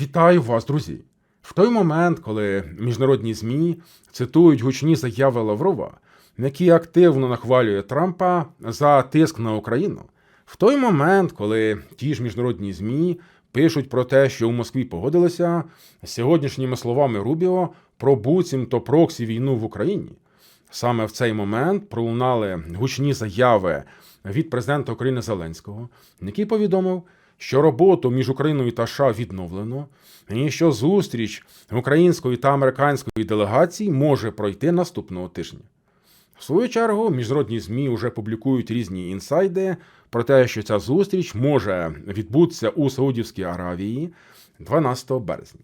Вітаю вас, друзі! В той момент, коли міжнародні ЗМІ цитують гучні заяви Лаврова, який активно нахвалює Трампа за тиск на Україну, в той момент, коли ті ж міжнародні ЗМІ пишуть про те, що у Москві погодилися з сьогоднішніми словами Рубіо про буцімто проксі війну в Україні, саме в цей момент пролунали гучні заяви від президента України Зеленського, який повідомив, що роботу між Україною та США відновлено, і що зустріч української та американської делегацій може пройти наступного тижня. В свою чергу, міжнародні ЗМІ вже публікують різні інсайди про те, що ця зустріч може відбутися у Саудівській Аравії 12 березня.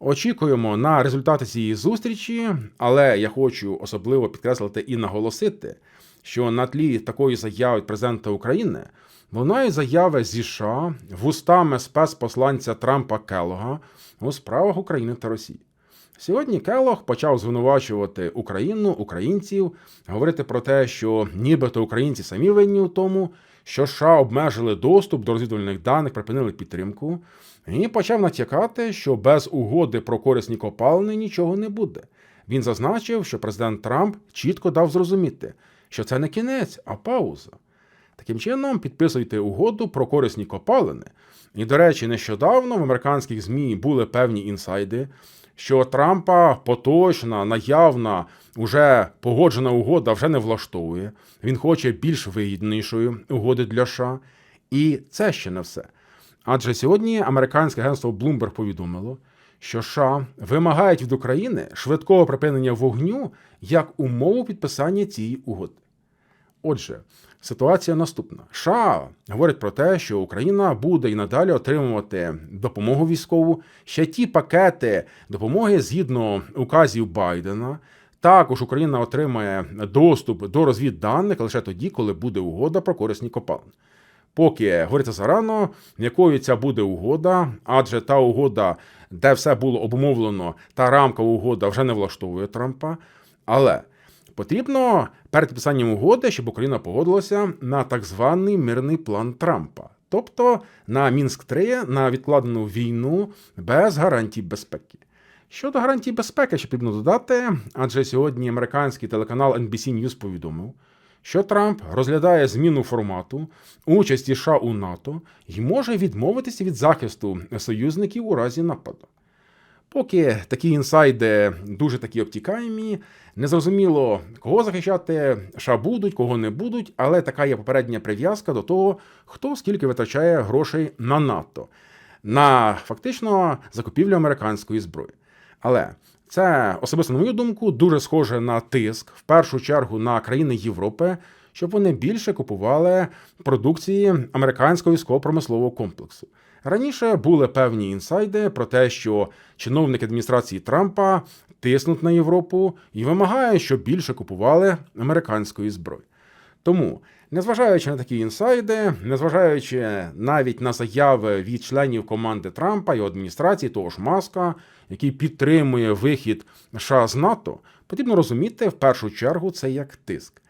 Очікуємо на результати цієї зустрічі, але я хочу особливо підкреслити і наголосити, що на тлі такої заяви президента України лунають заяви зі США вустами спецпосланця Трампа Келога у справах України та Росії. Сьогодні Келог почав звинувачувати Україну, українців, говорити про те, що нібито українці самі винні у тому, що США обмежили доступ до розвідувальних даних, припинили підтримку, і почав натякати, що без угоди про корисні копалини нічого не буде. Він зазначив, що президент Трамп чітко дав зрозуміти, що це не кінець, а пауза. Таким чином, підписуйте угоду про корисні копалини. І, до речі, нещодавно в американських ЗМІ були певні інсайди, що Трампа поточна, наявна, уже погоджена угода вже не влаштовує. Він хоче більш вигіднішої угоди для США. І це ще не все. Адже сьогодні американське агентство Bloomberg повідомило, що США вимагають від України швидкого припинення вогню як умову підписання цієї угоди. Отже, ситуація наступна: США говорить про те, що Україна буде і надалі отримувати допомогу військову, ще ті пакети допомоги згідно указів Байдена. Також Україна отримає доступ до розвідданих лише тоді, коли буде угода про корисні копалини. Поки говориться зарано, якою ця буде угода, адже та угода, де все було обумовлено, та рамкова угода вже не влаштовує Трампа. Але потрібно перед підписанням угоди, щоб Україна погодилася на так званий мирний план Трампа, тобто на Мінськ 3 на відкладену війну без гарантій безпеки. Щодо гарантій безпеки, ще потрібно додати, адже сьогодні американський телеканал NBC News повідомив, що Трамп розглядає зміну формату участі США у НАТО і може відмовитися від захисту союзників у разі нападу. Поки такі інсайди дуже такі обтікаємі, незрозуміло, кого захищати США будуть, кого не будуть, але така є попередня прив'язка до того, хто скільки витрачає грошей на НАТО, на фактично закупівлю американської зброї. Але це особисто на мою думку дуже схоже на тиск в першу чергу на країни Європи, щоб вони більше купували продукції американського військово-промислового комплексу. Раніше були певні інсайди про те, що чиновники адміністрації Трампа тиснуть на Європу і вимагають, щоб більше купували американської зброї. Тому, незважаючи на такі інсайди, незважаючи навіть на заяви від членів команди Трампа його адміністрації, того ж Маска, який підтримує вихід США з НАТО, потрібно розуміти в першу чергу це як тиск.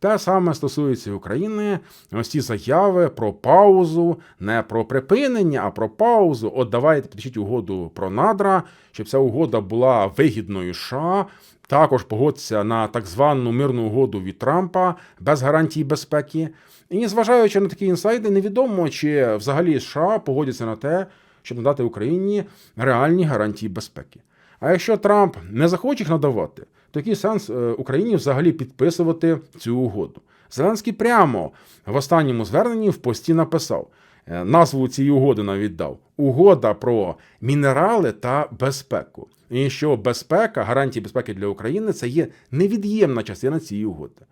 Те саме стосується України. Ось ці заяви про паузу, не про припинення, а про паузу. От давайте підпишіть угоду про надра, щоб ця угода була вигідною США. Також погодься на так звану мирну угоду від Трампа без гарантій безпеки. І зважаючи на такі інсайди, невідомо чи взагалі США погодяться на те, щоб надати Україні реальні гарантії безпеки. А якщо Трамп не захоче їх надавати, то який сенс е, Україні взагалі підписувати цю угоду? Зеленський прямо в останньому зверненні в пості написав. е, Назву цієї угоди навіть дав угода про мінерали та безпеку. І що безпека, гарантії безпеки для України це є невід'ємна частина цієї угоди.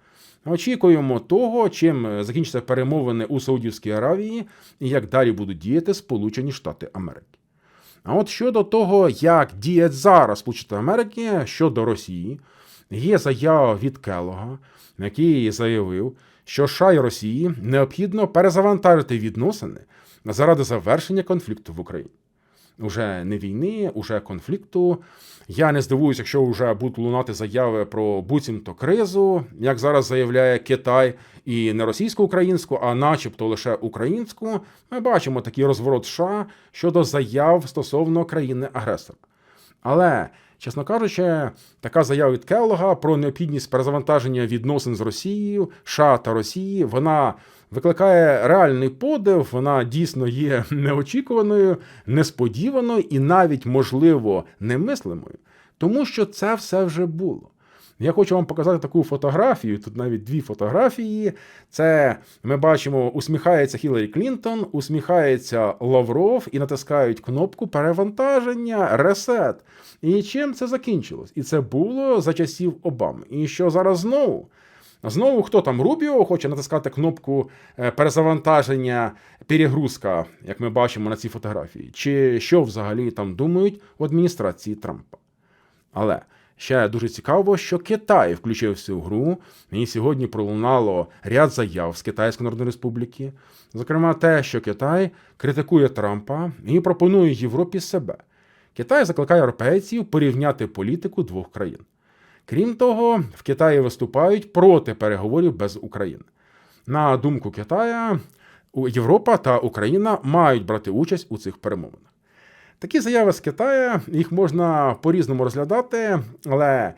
Очікуємо того, чим е, закінчаться перемовини у Саудівській Аравії і як далі будуть діяти Сполучені Штати Америки. А от щодо того, як діють зараз Сполучені Америки щодо Росії, є заява від Келога, який заявив, що США і Росії необхідно перезавантажити відносини заради завершення конфлікту в Україні. уже не війни, уже конфлікту. Я не здивуюся, якщо вже будуть лунати заяви про буцімто кризу, як зараз заявляє Китай, і не російсько-українську, а начебто лише українську. Ми бачимо такий розворот США щодо заяв стосовно країни-агресора. Але, чесно кажучи, така заява від Келлога про необхідність перезавантаження відносин з Росією, США та Росії, вона викликає реальний подив, вона дійсно є неочікуваною, несподіваною і навіть, можливо, немислимою, тому що це все вже було. Я хочу вам показати таку фотографію. Тут навіть дві фотографії. Це ми бачимо, усміхається Хіларі Клінтон, усміхається Лавров і натискають кнопку перевантаження, ресет. І чим це закінчилось? І це було за часів Обами. І що зараз знову? Знову хто там Рубіо хоче натискати кнопку е, перезавантаження, перегрузка, як ми бачимо на цій фотографії, чи що взагалі там думають в адміністрації Трампа. Але ще дуже цікаво, що Китай включився в гру, і сьогодні пролунало ряд заяв з Китайської Народної Республіки, зокрема, те, що Китай критикує Трампа і пропонує Європі себе. Китай закликає європейців порівняти політику двох країн. Крім того, в Китаї виступають проти переговорів без України. На думку Китая, Європа та Україна мають брати участь у цих перемовинах. Такі заяви з Китаю, їх можна по-різному розглядати, але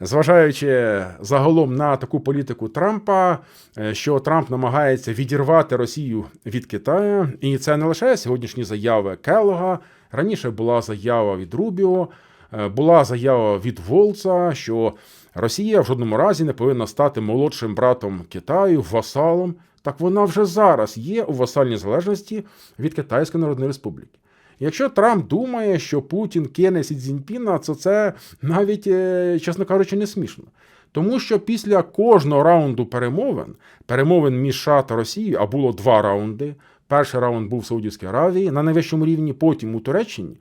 зважаючи загалом на таку політику Трампа, е, що Трамп намагається відірвати Росію від Китаю, і це не лише сьогоднішні заяви Келлога, раніше була заява від Рубіо. Е, була заява від Волца, що Росія в жодному разі не повинна стати молодшим братом Китаю, васалом. Так вона вже зараз є у васальній залежності від Китайської Народної Республіки. Якщо Трамп думає, що Путін кине Сі Цзіньпіна, то це навіть, е, чесно кажучи, не смішно. Тому що після кожного раунду перемовин, перемовин між США та Росією, а було два раунди. Перший раунд був в Саудівській Аравії на найвищому рівні, потім у Туреччині.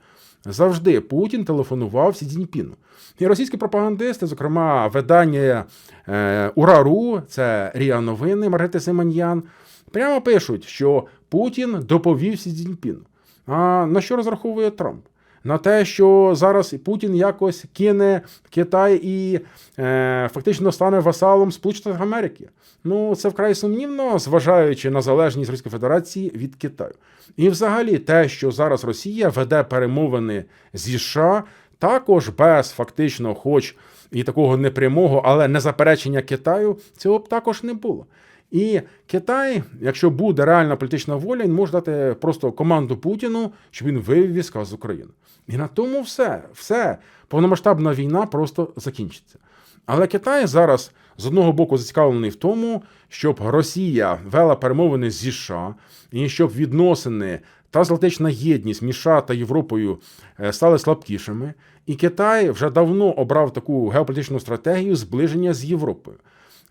Завжди Путін телефонував Сі Цзіньпіну. І російські пропагандисти, зокрема, видання е, Урару, це Ріа Новини Маргарети Семен'ян, прямо пишуть, що Путін доповів Сі Цзіньпіну. А на що розраховує Трамп? На те, що зараз Путін якось кине Китай і е, фактично стане васалом Сполучених Америки. Ну це вкрай сумнівно, зважаючи на залежність Російської Федерації від Китаю. І, взагалі, те, що зараз Росія веде перемовини зі США, також без фактично, хоч і такого непрямого, але не заперечення Китаю, цього б також не було. І Китай, якщо буде реальна політична воля, він може дати просто команду Путіну, щоб він вивів війська з України. І на тому все, все, повномасштабна війна просто закінчиться. Але Китай зараз з одного боку зацікавлений в тому, щоб Росія вела перемовини зі США, і щоб відносини та трансатлантична єдність між США та Європою е, стали слабкішими. І Китай вже давно обрав таку геополітичну стратегію зближення з Європою.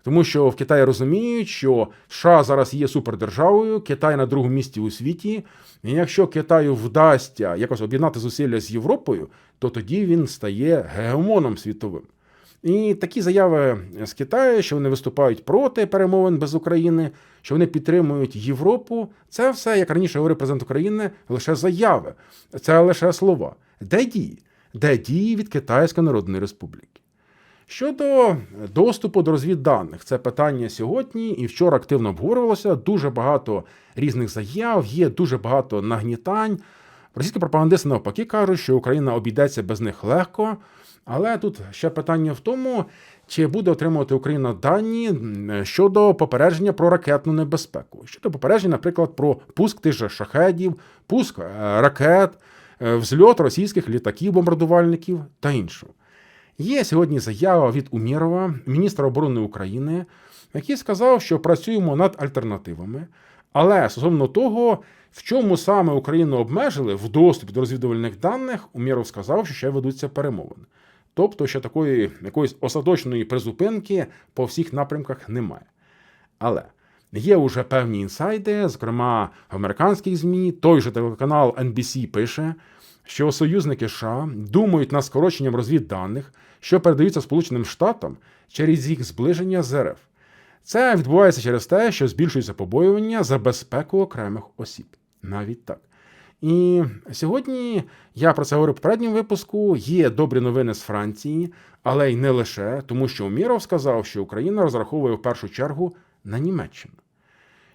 Тому що в Китаї розуміють, що США зараз є супердержавою, Китай на другому місці у світі. І якщо Китаю вдасться якось об'єднати зусилля з Європою, то тоді він стає гегемоном світовим. І такі заяви з Китаю, що вони виступають проти перемовин без України, що вони підтримують Європу. Це все, як раніше говорив президент України, лише заяви, це лише слова. Де дії? Де дії від Китайської Народної Республіки? Щодо доступу до розвідданих, це питання сьогодні і вчора активно обговорювалося. Дуже багато різних заяв, є дуже багато нагнітань. Російські пропагандисти навпаки кажуть, що Україна обійдеться без них легко. Але тут ще питання в тому, чи буде отримувати Україна дані щодо попередження про ракетну небезпеку, щодо попередження, наприклад, про пуск тих же шахедів, пуск е, ракет, е, взльот російських літаків, бомбардувальників та іншого. Є сьогодні заява від Умірова, міністра оборони України, який сказав, що працюємо над альтернативами. Але стосовно того, в чому саме Україну обмежили в доступі до розвідувальних даних, Уміров сказав, що ще ведуться перемовини. Тобто, що такої якоїсь остаточної призупинки по всіх напрямках немає. Але є вже певні інсайди, зокрема в американських ЗМІ, той же телеканал NBC пише, що союзники США думають над скороченням розвідданих, що передаються Сполученим Штатам через їх зближення з РФ. Це відбувається через те, що збільшується побоювання за безпеку окремих осіб. Навіть так. І сьогодні я про це говорив в попередньому випуску. Є добрі новини з Франції, але й не лише, тому що Уміров сказав, що Україна розраховує в першу чергу на Німеччину.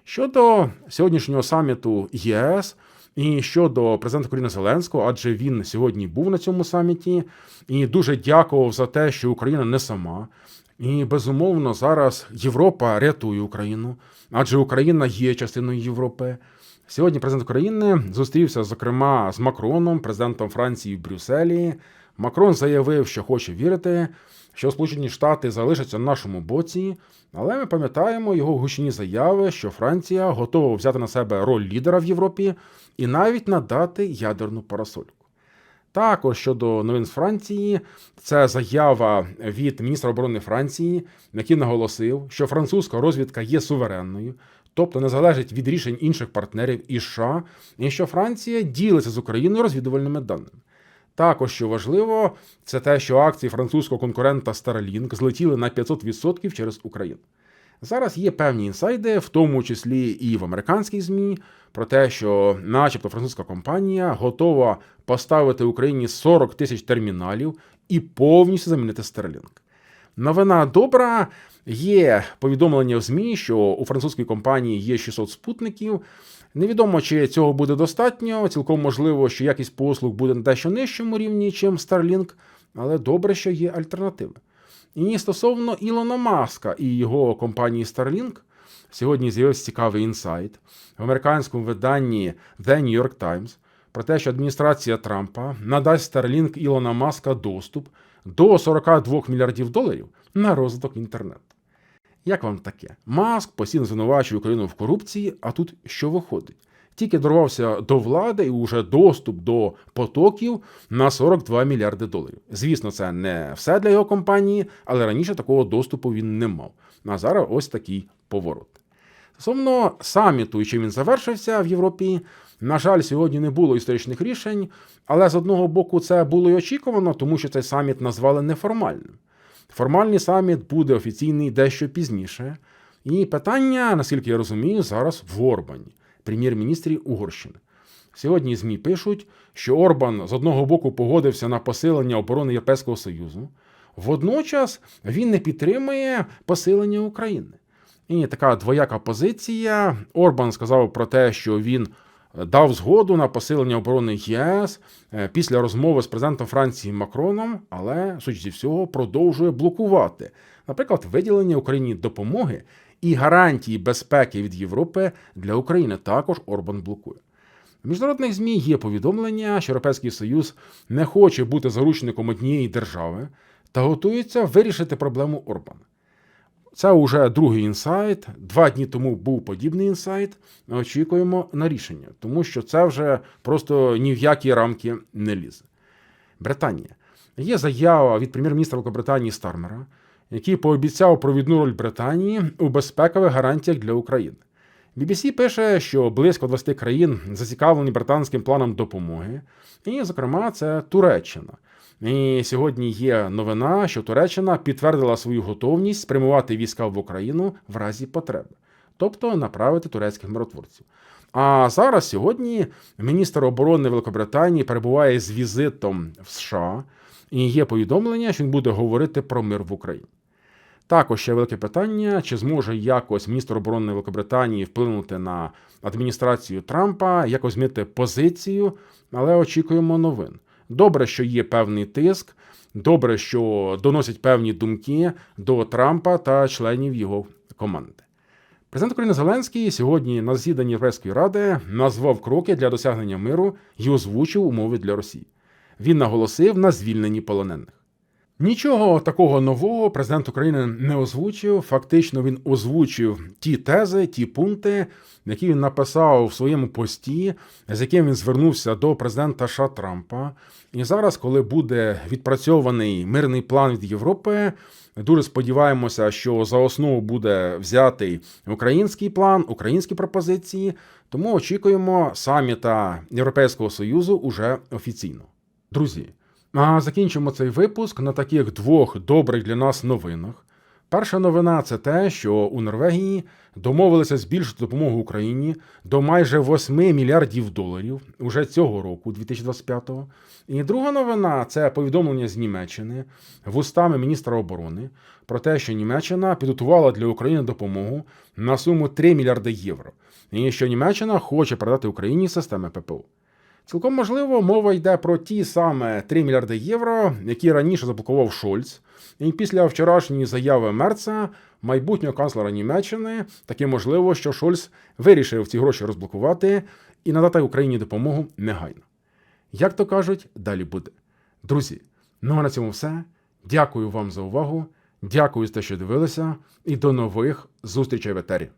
Щодо сьогоднішнього саміту ЄС і щодо президента України Зеленського, адже він сьогодні був на цьому саміті і дуже дякував за те, що Україна не сама. І безумовно зараз Європа рятує Україну, адже Україна є частиною Європи. Сьогодні президент України зустрівся, зокрема, з Макроном, президентом Франції в Брюсселі. Макрон заявив, що хоче вірити, що Сполучені Штати залишаться на нашому боці, але ми пам'ятаємо його гучні заяви, що Франція готова взяти на себе роль лідера в Європі і навіть надати ядерну парасольку. Також щодо новин з Франції, це заява від міністра оборони Франції, який наголосив, що французька розвідка є суверенною, тобто не залежить від рішень інших партнерів і США, і що Франція ділиться з Україною розвідувальними даними. Також що важливо, це те, що акції французького конкурента Starlink злетіли на 500% через Україну. Зараз є певні інсайди, в тому числі і в американських ЗМІ, про те, що, начебто, французька компанія готова поставити Україні 40 тисяч терміналів і повністю замінити Starlink. Новина добра. Є повідомлення в ЗМІ, що у французькій компанії є 600 спутників. Невідомо, чи цього буде достатньо. Цілком можливо, що якість послуг буде на дещо нижчому рівні, чим Starlink, але добре, що є альтернативи. І стосовно Ілона Маска і його компанії Starlink, сьогодні з'явився цікавий інсайт в американському виданні The New York Times про те, що адміністрація Трампа надасть Starlink Ілона Маска доступ до 42 мільярдів доларів на розвиток інтернету. Як вам таке? Маск постійно звинувачує Україну в корупції, а тут що виходить? Тільки дорвався до влади і вже доступ до потоків на 42 мільярди доларів. Звісно, це не все для його компанії, але раніше такого доступу він не мав. А зараз ось такий поворот. Стосовно саміту і чим він завершився в Європі, на жаль, сьогодні не було історичних рішень, але з одного боку це було й очікувано, тому що цей саміт назвали неформальним. Формальний саміт буде офіційний дещо пізніше. І питання, наскільки я розумію, зараз в Орбані, прем'єр-міністрі Угорщини. Сьогодні ЗМІ пишуть, що Орбан з одного боку погодився на посилення оборони Європейського Союзу, водночас він не підтримує посилення України. І така двояка позиція. Орбан сказав про те, що він дав згоду на посилення оборони ЄС е, після розмови з президентом Франції Макроном, але, зі всього, продовжує блокувати, наприклад, виділення Україні допомоги і гарантії безпеки від Європи для України. Також Орбан блокує. В міжнародних ЗМІ є повідомлення, що Європейський Союз не хоче бути заручником однієї держави та готується вирішити проблему Орбана. Це вже другий інсайт. Два дні тому був подібний інсайт. Очікуємо на рішення, тому що це вже просто ні в які рамки не лізе. Британія. Є заява від прем'єр-міністра Великобританії Стармера, який пообіцяв провідну роль Британії у безпекових гарантіях для України. BBC пише, що близько 20 країн зацікавлені британським планом допомоги, і, зокрема, це Туреччина. І сьогодні є новина, що Туреччина підтвердила свою готовність спрямувати війська в Україну в разі потреби, тобто направити турецьких миротворців. А зараз сьогодні міністр оборони Великобританії перебуває з візитом в США, і є повідомлення, що він буде говорити про мир в Україні. Також ще велике питання: чи зможе якось міністр оборони Великобританії вплинути на адміністрацію Трампа, якось змінити позицію, але очікуємо новин. Добре, що є певний тиск, добре, що доносять певні думки до Трампа та членів його команди. Президент України Зеленський сьогодні на засіданні Європейської ради назвав кроки для досягнення миру і озвучив умови для Росії. Він наголосив на звільненні полонених. Нічого такого нового президент України не озвучив. Фактично, він озвучив ті тези, ті пункти, які він написав в своєму пості, з яким він звернувся до президента США Трампа. І зараз, коли буде відпрацьований мирний план від Європи, дуже сподіваємося, що за основу буде взятий український план, українські пропозиції. Тому очікуємо саміта Європейського Союзу уже офіційно. Друзі. А закінчимо цей випуск на таких двох добрих для нас новинах. Перша новина це те, що у Норвегії домовилися збільшити допомогу Україні до майже 8 мільярдів доларів уже цього року, 2025-го. І друга новина це повідомлення з Німеччини вустами міністра оборони про те, що Німеччина підготувала для України допомогу на суму 3 мільярди євро, і що Німеччина хоче передати Україні системи ППО. Цілком можливо, мова йде про ті саме 3 мільярди євро, які раніше заблокував Шольц. І після вчорашньої заяви Мерца, майбутнього канцлера Німеччини, таки можливо, що Шольц вирішив ці гроші розблокувати і надати Україні допомогу негайно. Як то кажуть, далі буде. Друзі, ну а на цьому все. Дякую вам за увагу. Дякую за те, що дивилися, і до нових зустрічей в етері.